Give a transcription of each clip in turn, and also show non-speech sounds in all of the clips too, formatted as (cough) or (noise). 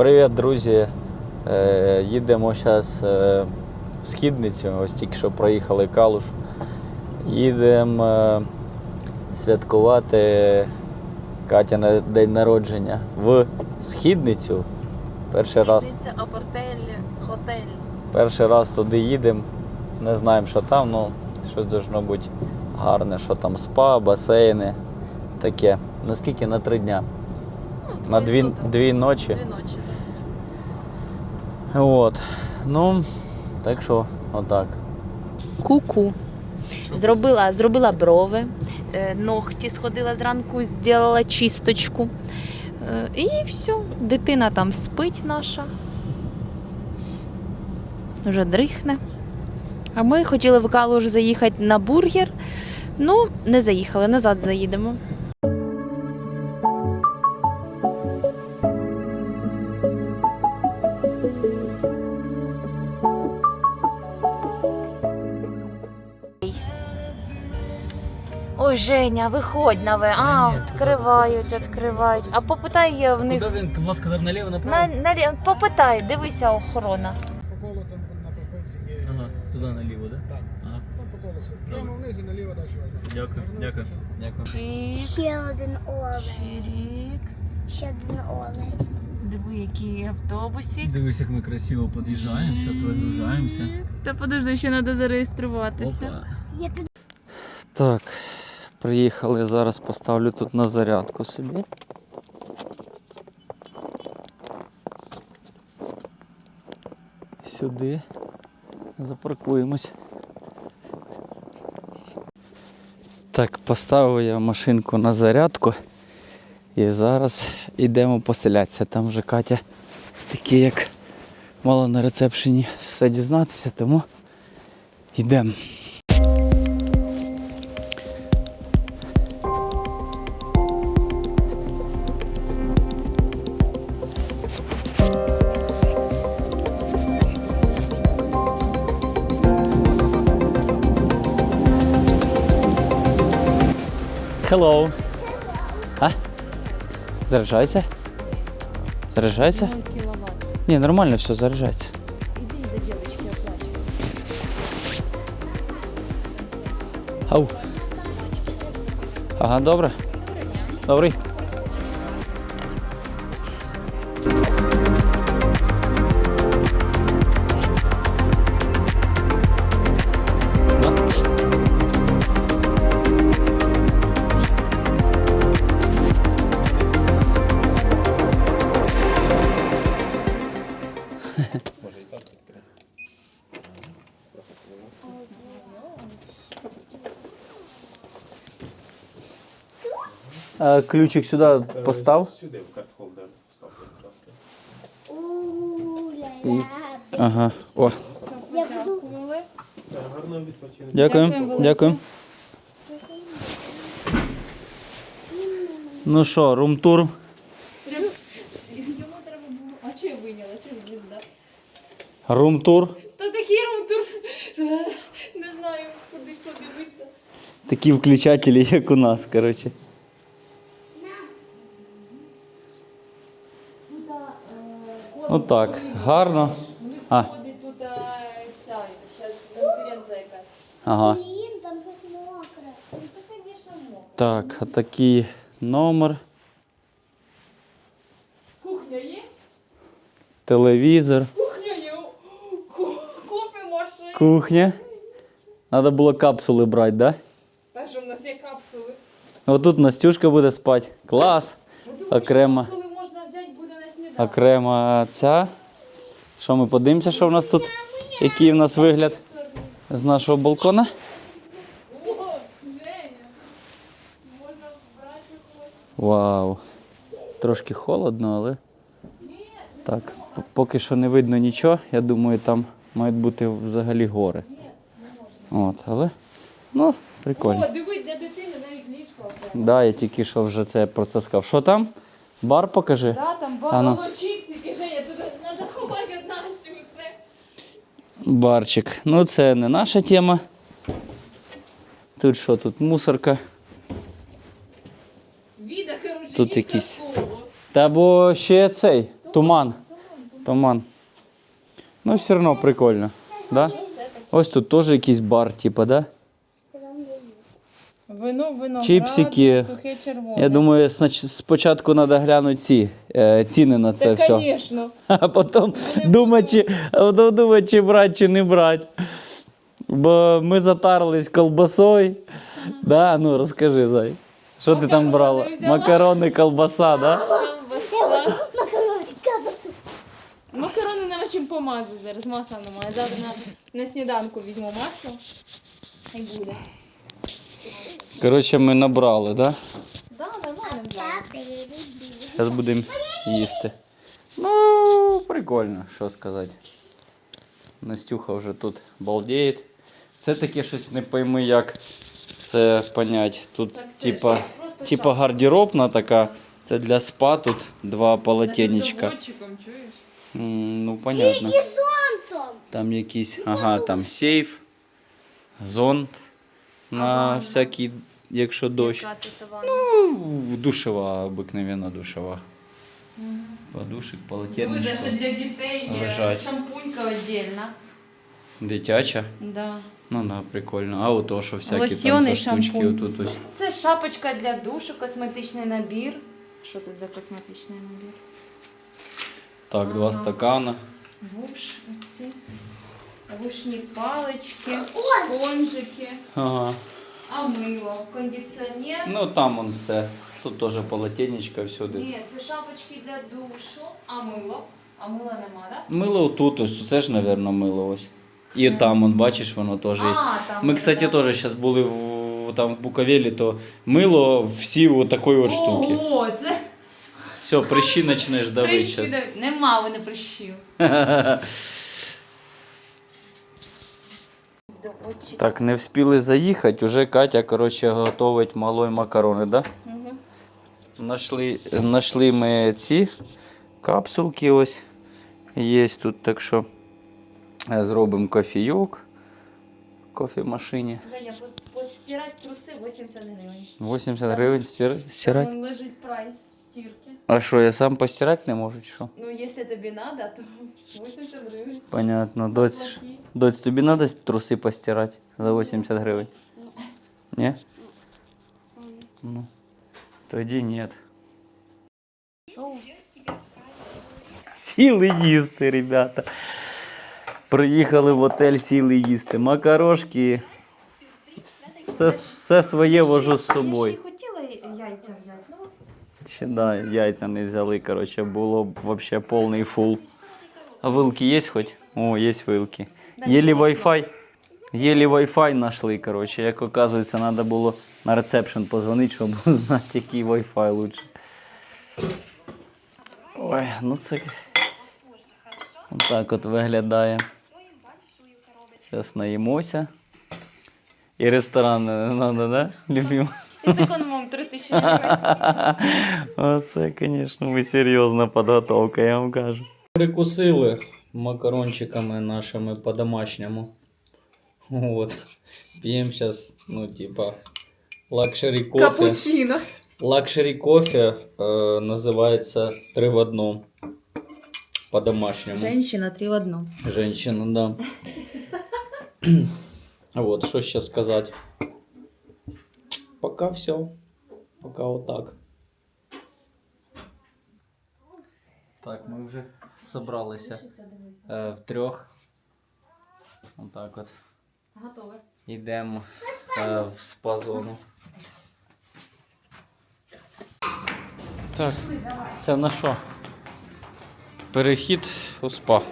Привіт, друзі. Е, їдемо зараз е, в східницю. Ось тільки що проїхали Калуш. Їдемо е, святкувати Катя на день народження в східницю. Перший раз, апартель, готель. перший раз туди їдемо. Не знаємо, що там, ну щось должно бути гарне, що там спа, басейни. Таке. Наскільки на три дня? Ну, На дві, дві ночі. Дві ночі. От. Ну, так що, отак. Ку-ку. Зробила, зробила брови, е, ногті сходила зранку, зробила чисточку. Е, І все, дитина там спить наша. Вже дрихне. А ми хотіли в Калуш заїхати на бургер. Ну, не заїхали, назад заїдемо. Ой, Женя, виходь на ви. А, відкривають, відкривають. А попитай е, в них. він Влад казав наліво На, на, попитай, дивися охорона. По колу там на парковці є. Ага, туди наліво, так? Так, Ага. там по колу все. Прямо вниз і наліво далі вас. Дякую, дякую, дякую. Ще один олень. чирікс. Ще один олень. Диви, який автобусик. Дивись, як ми красиво під'їжджаємо, зараз вигружаємося. Та подожди, ще треба зареєструватися. Опа. Я під... Так, приїхали, зараз поставлю тут на зарядку собі. Сюди запаркуємось. Так, поставив я машинку на зарядку і зараз йдемо поселятися. Там вже Катя такі, як мало на рецепшені все дізнатися, тому йдемо. Hello. А? Заряджається? Заряджається? Ні, нормально все, заряджається. Ау. Ага, добре. Добрий. А, ключик сюди постав. Сюди в карт-холдер вставте, будь ласка. У-ля-ля. Ага. О, Я буду... Все, гарного відпочинку. дякую. Дякую. Ну що, рум-тур? А що я виняла? Що я візда? Рум-тур. Та такий румтур. (laughs) Не знаю, куди що дивитися. Такі включателі, як (laughs) у нас, коротше. Ну так, гарно. А, Ходить тут а, ця, зараз конференція якась. ага. Блін, там щось мокре. Ну, то, звісно, мокро. Так, отакий номер, Кухня є? телевізор, Кухня є. Ку- Кофе машина. кухня. Треба було капсули брати, да? Та що в нас є капсули. Отут Настюшка буде спати. Клас. Окремо. Капсули можна взяти Окремо ця. Що ми подивимося, що в нас тут? Який в нас вигляд з нашого балкона? Вау. Трошки холодно, але. Так, поки що не видно нічого. Я думаю, там мають бути взагалі гори. От, але. Ну, прикольно. О, диви, для дитини навіть ліжко. Да, я тільки що вже це про це сказав. Що там? Бар покажи. Да, там А ну. чіпсики, Женя, тут треба ховати від Насті все. Барчик. Ну, це не наша тема. Тут що? Тут мусорка. Віда, коротше, Тут ні якісь-. Та бо ще цей туман. Туман. Ну, все одно прикольно. Да? Ось тут теж якийсь бар, типа, да? Це вам не їсти. Вино, вино. Чіпсики. Сухе червоне. Я думаю, спочатку треба глянути ці е, ціни на це все. звісно. (laughs) А потім думати, чи, а потім думати, чи брати, чи не брати. Бо ми затарились колбасою. Да? Ну, розкажи, зай. Що ти там Макарони брала? взяла. Макарони, колбаса, да? Колбаса. Макарони, кабасу. Макарони нема чим помазати зараз, масла немає. Завтра на, на сніданку візьму масло. І буде. Коротше, ми набрали, да? Да, нормально взяла. Зараз будемо їсти. Ну, прикольно, що сказати. Настюха вже тут балдіє. Це таке щось не пойми, як це понять. Тут, Так це типа, типа гардеробна така. Це для спа тут два полотенечка. М, Ну, понятно. Зонтом. Там якийсь, ага, там сейф, зонт на всякий, якщо дощ. Яка тут ванна? Ну, душева, обикновенна душева. Подушек, Ой, полотенечко. даже для дітей є Лежать. шампунька віддільна. Дитяча. Да. Ну да, прикольно. А ото що всякі там Лосьйон за штучки шампунь. отут ось. Це шапочка для душу, косметичний набір. Що тут за косметичний набір? Так, два Ага. стакана. Вуш, оці. Вушні палички, спонжики, Ага. А мило, кондиціонер. Ну там он все. Тут теж полотенечко всюди. Ні, це шапочки для душу, а мило. А мила нема, так? Мило тут ось, це ж, мабуть, мило ось. І там, он, бачиш, воно теж є. Ми, кстати, теж зараз були в, там в Буковелі, то мило всі от такої от штуки. Ого, це Все, прищі почнеш давити прищі. Нема вони прищів. (laughs) Так, не встигли заїхати, уже Катя, коротше, готовить малої макарони, да? Угу. Нашли, нашли ми ці капсулки ось є тут, так що е, зробимо кофійок в кофемашині. Женя, постирати труси 80 гривень. 80 гривень стирати. Лежить прайс в стірці. А що, я сам постирати не можу, чи що? Ну, якщо тобі треба, то (laughs) 80 гривень. Понятно. Доць, Плохі. доць тобі треба труси постирати за 80 гривень? Ні? Ну, тоді ні. Сіли їсти, ребята. Приїхали в готель, сіли їсти. Макарошки. Все, все своє вожу з собою. Я ще хотіла яйця взяти. Ще да, яйця не взяли, короче, було б вообще повний фул. А вилки є хоч? О, є вилки. Єлі Wi-Fi. Єлі Wi-Fi знайшли, короче. Як оказується, треба було на ресепшн позвонити, щоб (laughs) знати, який Wi-Fi лучше. Ой, ну це так от виглядає. Зараз наїмося. І ресторан не треба, да? Любимо. ти зекономив 3 тисячі гривень. (laughs) Оце, звісно, ви серйозна підготовка, я вам кажу. Прикусили макарончиками нашими по-домашньому. От. П'ємо зараз, ну, типа, лакшері кофе. Капучино. Лакшери кофе э, называется три в одном. По-домашнему. Женщина 3 в одну. Женщина, да. (laughs) вот, что сейчас сказать. Пока все. Пока вот так. Так, мы уже собрались э, в трех. Вот так вот. Готове. Йдемо е, в спа-зону. Так, це на що? Перехід у спа.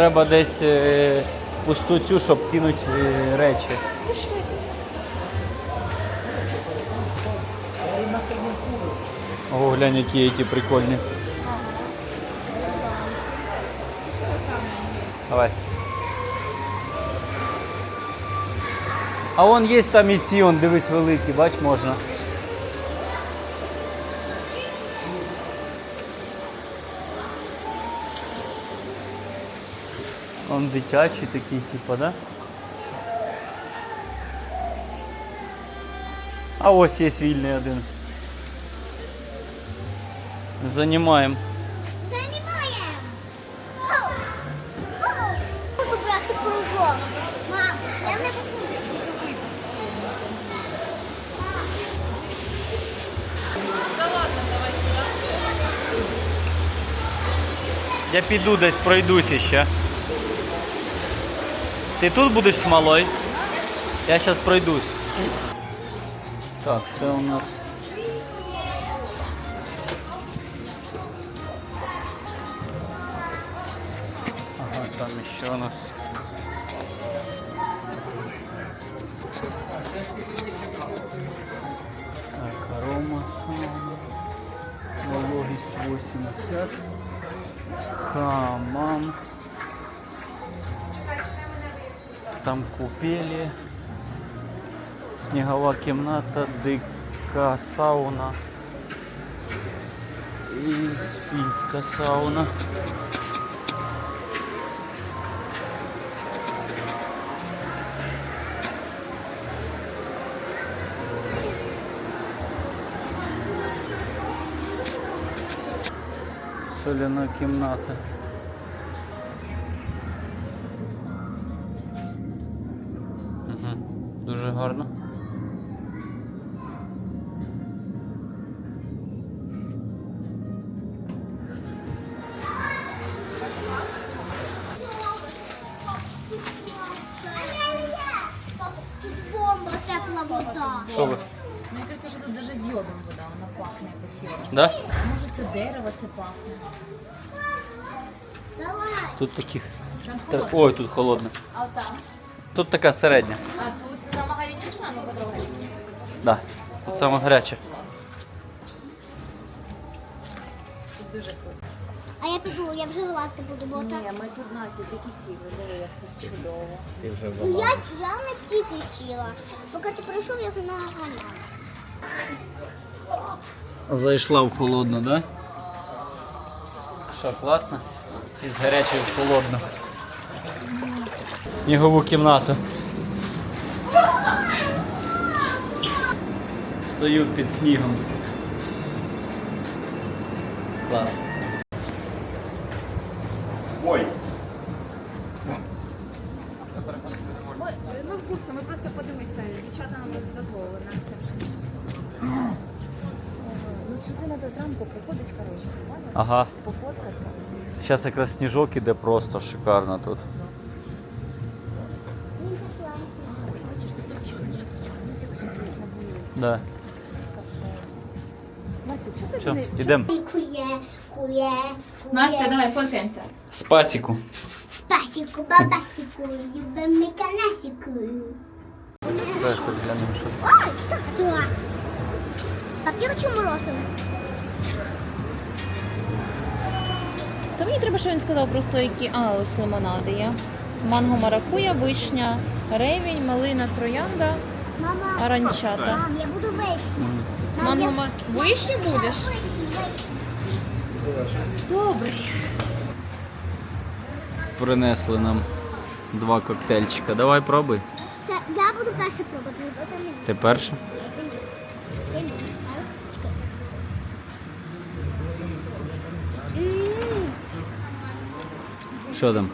Треба десь е, пусту цю, щоб кинути е, речі. О, глянь, які ці прикольні. Давай. А вон є там і ці, он, дивись, великі, бач, можна. Он дитячий такий, типа, да? А ось є вільний один. Занімаємо. Занимаем. Буду брати кружок. Мам, я не Я піду десь пройдуся ще. Ти тут будеш з малою? Я зараз пройдусь. Так, це у нас. Ага, там ще у нас. Так, арома. Вологість 80. Хамам. Там купели. Снегова кімната, дика сауна. І фінська сауна. Соляна кімната. Вода. Що ви? Мені кажется, що тут навіть з йодом вода, вона пахне якось йодом. Да? Може це дерево, це пахне. Давай. Тут таких. Прям Та- холодно. Ой, тут холодно. А там? Тут така середня. А тут сама гарячіша, ну потрогай. Да. Тут саме гаряче. Тут дуже круто. Я піду, я вже вилазити буду, бо Ні, так. ми тут Настя тільки сіли, диви, як тут чудово. Ну, Я, я не тільки сіла. Поки ти прийшов, я вже наганяла. Зайшла в холодну, да? Що, класно? Із гарячої в холодну. Снігову кімнату. Стою під снігом. Клас. Ой! Ми в курсі, ми просто подивитися. Дівчата нам не дозволили на це. Ну сюди треба зранку приходить, коротше? Ага. Пофоткатися. Зараз якраз сніжок іде просто шикарно тут. Да. Настя, чого ти Все, мене- йдемо. Кує, кує, кує. Настя, давай фоткаємося. Спасіку. Спасіку, бабасіку, тут. Ой, тату. Папір чи морозиво? Мені треба, що він сказав просто які. А, ось лимонади є. Манго маракуя, вишня, ревінь, малина, троянда, Мама, аранчата. мам, я буду вишні. М. Манго ма... Вишню будеш? Добре. Принесли нам два коктейльчика. Давай пробуй. Це я буду перше пробувати. Це мені. Ти? Це мені. Це мені. Що там?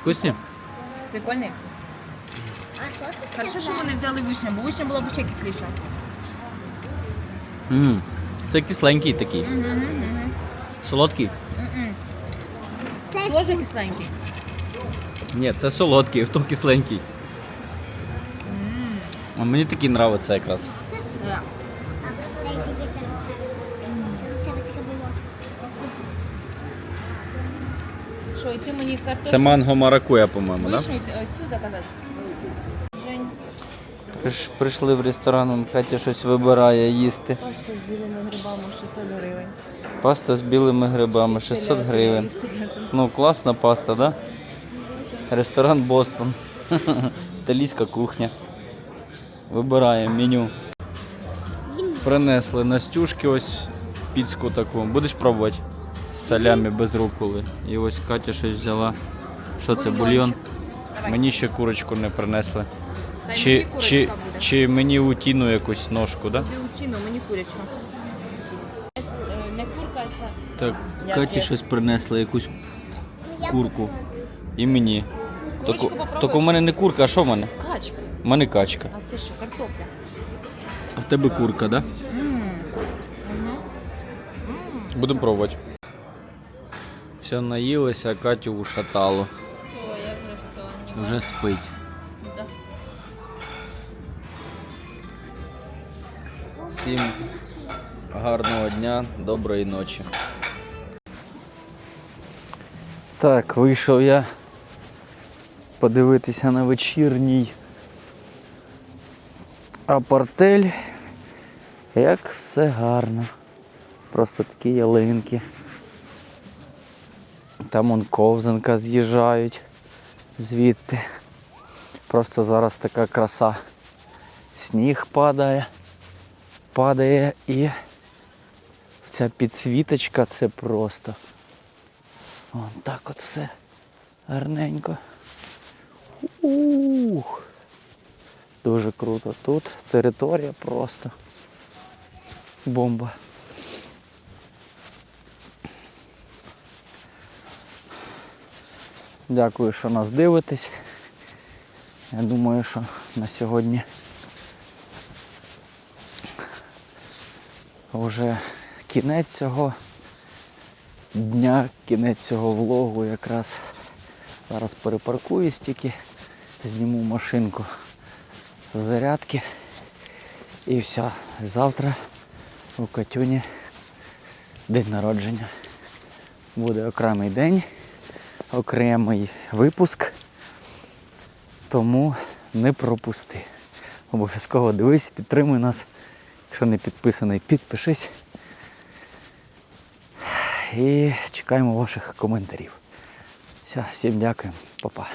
Вкусні? Прикольний. А що таке? Хорошо, що вони взяли вишню, бо вишня була б ще кисліша. М, Це кисленький такий. Угу, угу. Солодкий? Це Тоже кисленький. Ні, це солодкий, хто кисленький. А мені такий нравиться якраз. Да. І ти мені картошку Це манго маракуя, по-моєму, так? вишню е, цю заказати? Приш- Прийшли в ресторан, Катя щось вибирає їсти. Паста з білими грибами 600 гривень. Паста з білими грибами, 600 гривень. Ну, класна паста, да? Ресторан Бостон. (laughs) Італійська кухня. Вибираємо меню. Принесли Настюшки ось піцку таку. Будеш пробувати? З салями без руколи. І ось Катя щось взяла. Що це, бульйон? Мені ще курочку не принесли. Чи, чи, чи мені утіну якусь ножку, да? Утіну, мені курячу. Не курка, це Так, Як Каті є? щось принесли, якусь курку. І мені. Курочку попробуй. тільки в мене не курка, а що в мене? качка. У мене качка. А це що, картопля? А в тебе курка, так? Да? Будемо пробувати. Все наїлися, Катю ушатало. Все, я вже все. Вже спить. Да. Всім гарного дня, доброї ночі. Так, вийшов я подивитися на вечірній апартель. Як все гарно. Просто такі ялинки. Там он ковзанка з'їжджають звідти. Просто зараз така краса. Сніг падає падає і ця підсвіточка це просто. Вон так от все гарненько. Ух. Дуже круто. Тут територія просто бомба. Дякую, що нас дивитесь. Я думаю, що на сьогодні вже кінець цього дня, кінець цього влогу якраз зараз перепаркуюсь тільки, зніму машинку з зарядки і все. Завтра у Катюні день народження. Буде окремий день, окремий випуск, тому не пропусти. Обов'язково дивись, підтримуй нас. Якщо не підписаний, підпишись. І чекаємо ваших коментарів. Все, всім дякую, Па-па.